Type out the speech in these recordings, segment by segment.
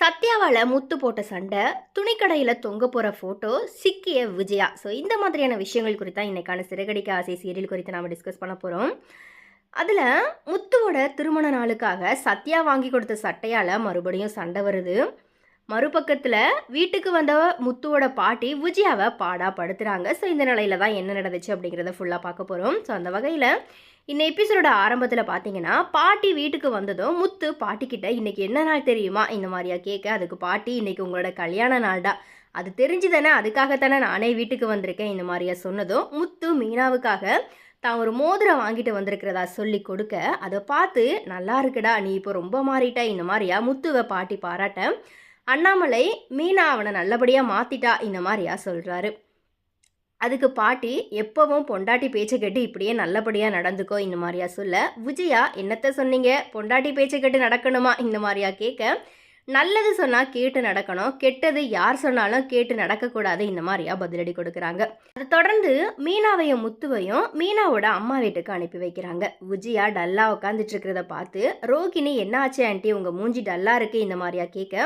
சத்யாவால் முத்து போட்ட சண்டை துணிக்கடையில் தொங்க போகிற ஃபோட்டோ சிக்கிய விஜயா. ஸோ இந்த மாதிரியான விஷயங்கள் குறித்தா இன்றைக்கான சிறகடிக்க ஆசை சீரியல் குறித்து நாம் டிஸ்கஸ் பண்ண போகிறோம் அதில் முத்துவோட திருமண நாளுக்காக சத்யா வாங்கி கொடுத்த சட்டையால் மறுபடியும் சண்டை வருது. மறுபக்கத்தில் வீட்டுக்கு வந்த முத்துவோட பாட்டி விஜயாவை பாடா படுத்துகிறாங்க ஸோ இந்த நிலையில தான் என்ன நடந்துச்சு அப்படிங்கிறத ஃபுல்லாக பார்க்க போகிறோம் ஸோ அந்த வகையில் இந்த எபிசோட ஆரம்பத்தில் பார்த்தீங்கன்னா பாட்டி வீட்டுக்கு வந்ததும் முத்து பாட்டிக்கிட்ட இன்றைக்கி என்ன நாள் தெரியுமா? இந்த மாதிரியா கேட்க அதுக்கு பாட்டி இன்றைக்கி உங்களோட கல்யாண நாள்டா அது தெரிஞ்சுதானே அதுக்காகத்தானே நானே வீட்டுக்கு வந்திருக்கேன் இந்த மாதிரியா சொன்னதும் முத்து மீனாவுக்காக தான் ஒரு மோதிரம் வாங்கிட்டு வந்திருக்கிறதா சொல்லி கொடுக்க அதை பார்த்து நல்லா இருக்குடா நீ இப்போ ரொம்ப மாறிட்ட. இந்த மாதிரியா முத்துவை பாட்டி பாராட்ட அண்ணாமலை மீனா அவனை நல்லபடியாக மாற்றிட்டா இந்த மாதிரியா சொல்கிறாரு அதுக்கு பாட்டி எப்பவும் பொண்டாட்டி பேச்சை கேட்டு இப்படியே நல்லபடியாக நடந்துக்கோ இந்த மாதிரியா சொல்ல. விஜயா என்னத்த சொன்னீங்க? பொண்டாட்டி பேச்சை கேட்டு நடக்கணுமா? இந்த மாதிரியா கேட்க நல்லது சொன்னால் கேட்டு நடக்கணும். கெட்டது யார் சொன்னாலும் கேட்டு நடக்கக்கூடாது. இந்த மாதிரியா பதிலடி கொடுக்குறாங்க. அதை தொடர்ந்து மீனாவையும் முத்துவையும் மீனாவோட அம்மா வீட்டுக்கு அனுப்பி வைக்கிறாங்க. விஜயா டல்லாக உட்காந்துட்டு இருக்கிறத பார்த்து ரோகிணி என்ன ஆச்சு ஆண்டி? உங்கள் மூஞ்சி டல்லாக இருக்கு. இந்த மாதிரியா கேட்க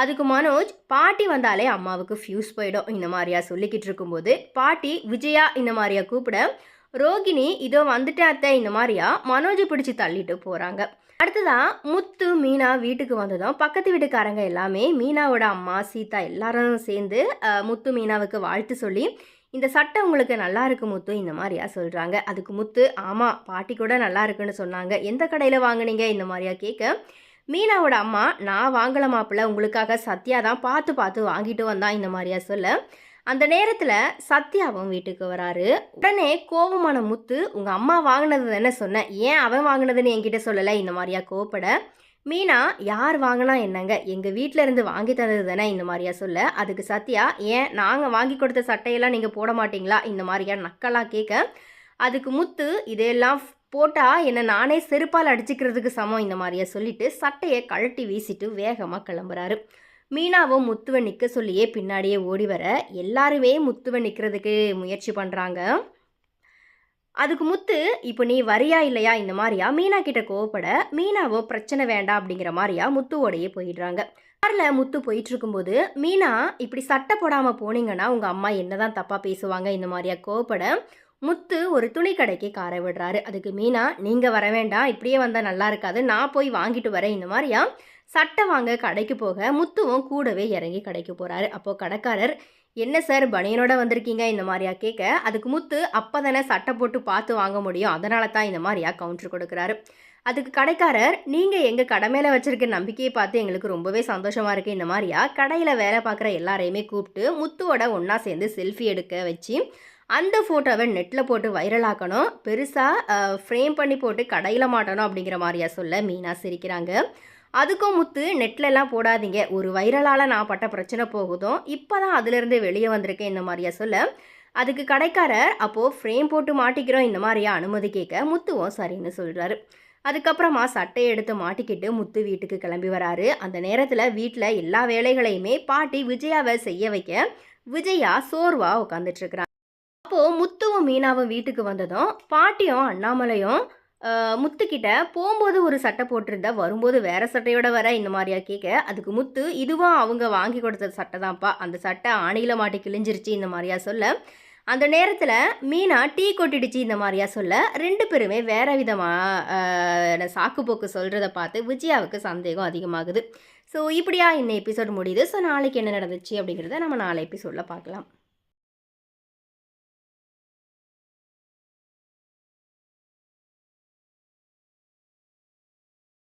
அதுக்கு மனோஜ் பாட்டி வந்தாலே அம்மாவுக்கு ஃப்யூஸ் போயிடும். இந்த மாதிரியா சொல்லிக்கிட்டு இருக்கும்போது பாட்டி விஜயா இந்த மாதிரியா கூப்பிட ரோகிணி இதோ வந்துட்டேன் அத்தை இந்த மாதிரியா மனோஜை பிடிச்சி தள்ளிட்டு போகிறாங்க அடுத்ததான் முத்து மீனா வீட்டுக்கு வந்ததும் பக்கத்து வீட்டுக்காரங்க எல்லாமே மீனாவோட அம்மா சீதா எல்லாரும் சேர்ந்து முத்து மீனாவுக்கு வாழ்த்து சொல்லி இந்த சட்டை உங்களுக்கு நல்லா இருக்கு முத்து இந்த மாதிரியா சொல்கிறாங்க அதுக்கு முத்து ஆமாம் பாட்டி கூட நல்லா இருக்குன்னு சொன்னாங்க. எந்த கடையில் வாங்கினீங்க? இந்த மாதிரியா கேட்க மீனாவோட அம்மா நான் வாங்கல மாப்பிள்ள உங்களுக்காக சத்யா தான் பார்த்து பார்த்து வாங்கிட்டு வந்தான் இந்த மாதிரியா சொல்ல. அந்த நேரத்தில் சத்யாவும் வீட்டுக்கு வராரு. உடனே கோவமான முத்து உங்கள் அம்மா வாங்கினது தானே சொன்னேன் ஏன் அவன் வாங்கினதுன்னு என்கிட்ட சொல்லலை? இந்த மாதிரியா கோவப்பட. மீனா யார் வாங்கினா என்னங்க? எங்கள் வீட்டில் இருந்து வாங்கி தந்தது தானே? இந்த மாதிரியா சொல்ல. அதுக்கு சத்யா ஏன் நாங்கள் வாங்கி கொடுத்த சட்டையெல்லாம் நீங்கள் போட மாட்டீங்களா? இந்த மாதிரியா நக்கலாக கேட்க அதுக்கு முத்து இதையெல்லாம் போட்டால் என்னை நானே செருப்பால் அடிச்சுக்கிறதுக்கு சமம் இந்த மாதிரியா சொல்லிட்டு சட்டையை கழட்டி வீசிட்டு வேகமாக கிளம்புறாரு. மீனாவும் முத்துவை நிற்க சொல்லியே பின்னாடியே ஓடி வர எல்லாருமே முத்துவை நிற்கிறதுக்கு முயற்சி பண்ணுறாங்க அதுக்கு முத்து இப்போ நீ வரியா இல்லையா? இந்த மாதிரியா மீனா கிட்ட கோவப்பட மீனாவோ பிரச்சனை வேண்டாம் அப்படிங்கிற மாதிரியா முத்துவோடையே போயிடுறாங்க. காரில் முத்து போயிட்டு இருக்கும்போது மீனா இப்படி சட்டை போடாமல் போனீங்கன்னா உங்கள் அம்மா என்னதான் தப்பாக பேசுவாங்க? இந்த மாதிரியா கோவப்பட முத்து ஒரு துணி கடைக்கு காரை விடுறாரு. அதுக்கு மீனா நீங்கள் வர வேண்டாம் இப்படியே வந்தால் நல்லா இருக்காது. நான் போய் வாங்கிட்டு வரேன். இந்த மாதிரியா சட்டை வாங்க கடைக்கு போக முத்துவும் கூடவே இறங்கி கடைக்கு போகிறாரு அப்போது கடைக்காரர் என்ன சார் பனியனோட வந்திருக்கீங்க? இந்த மாதிரியா கேட்க அதுக்கு முத்து அப்போ தானே சட்டை போட்டு பார்த்து வாங்க முடியும். அதனால தான் இந்த மாதிரியா கவுண்டர் கொடுக்குறாரு. அதுக்கு கடைக்காரர் நீங்கள் எங்கள் கடை மேலே வச்சிருக்க நம்பிக்கையை பார்த்து எங்களுக்கு ரொம்பவே சந்தோஷமாக இருக்குது இந்த மாதிரியா கடையில் வேலை பார்க்குற எல்லாரையுமே கூப்பிட்டு முத்துவோட ஒன்றா சேர்ந்து செல்ஃபி எடுக்க வச்சு அந்த ஃபோட்டோவை நெட்டில் போட்டு வைரலாக்கணும் பெருசாக ஃப்ரேம் பண்ணி போட்டு கடையில் மாட்டணும் அப்படிங்கிற மாதிரியா சொல்ல மீனா சிரிக்கிறாங்க. அதுக்கும் முத்து நெட்லலாம் போடாதீங்க. ஒரு வைரலால் நான் பட்ட பிரச்சனை போகுதோ இப்போ தான் அதுலேருந்து வெளியே வந்திருக்கேன் இந்த மாதிரியா சொல்ல. அதுக்கு கடைக்காரர் அப்போது ஃப்ரேம் போட்டு மாட்டிக்கிறோம் இந்த மாதிரியா? அனுமதி கேட்க முத்துவும் சரின்னு சொல்கிறாரு அதுக்கப்புறமா சட்டையை எடுத்து மாட்டிக்கிட்டு முத்து வீட்டுக்கு கிளம்பி வராரு. அந்த நேரத்தில் வீட்டில் எல்லா வேலைகளையுமே பாட்டி விஜயாவை செய்ய வைக்க விஜயா சோர்வாக உட்காந்துட்டு அப்போது முத்துவும் மீனாவும் வீட்டுக்கு வந்ததும் பாட்டியும் அண்ணாமலையும் முத்துக்கிட்ட போகும்போது ஒரு சட்டை போட்டிருந்தா வரும்போது வேற சட்டையோட வர இந்த மாதிரியா கேட்க அதுக்கு முத்து இதுவும் அவங்க வாங்கி கொடுத்த சட்டை தான்ப்பா அந்த சட்டை ஆணியில் மாட்டி கிழிஞ்சிருச்சு இந்த மாதிரியா சொல்ல. அந்த நேரத்தில் மீனா டீ கொட்டிடுச்சு இந்த மாதிரியா சொல்ல. ரெண்டு பேருமே வேற விதமாக சாக்கு போக்கு சொல்கிறத பார்த்து விஜயாவுக்கு சந்தேகம் அதிகமாகுது. ஸோ இப்படியா இந்த எபிசோட் முடியுது. ஸோ நாளைக்கு என்ன நடந்துச்சு அப்படிங்கிறத நம்ம நாளை எபிசோடில் பார்க்கலாம்.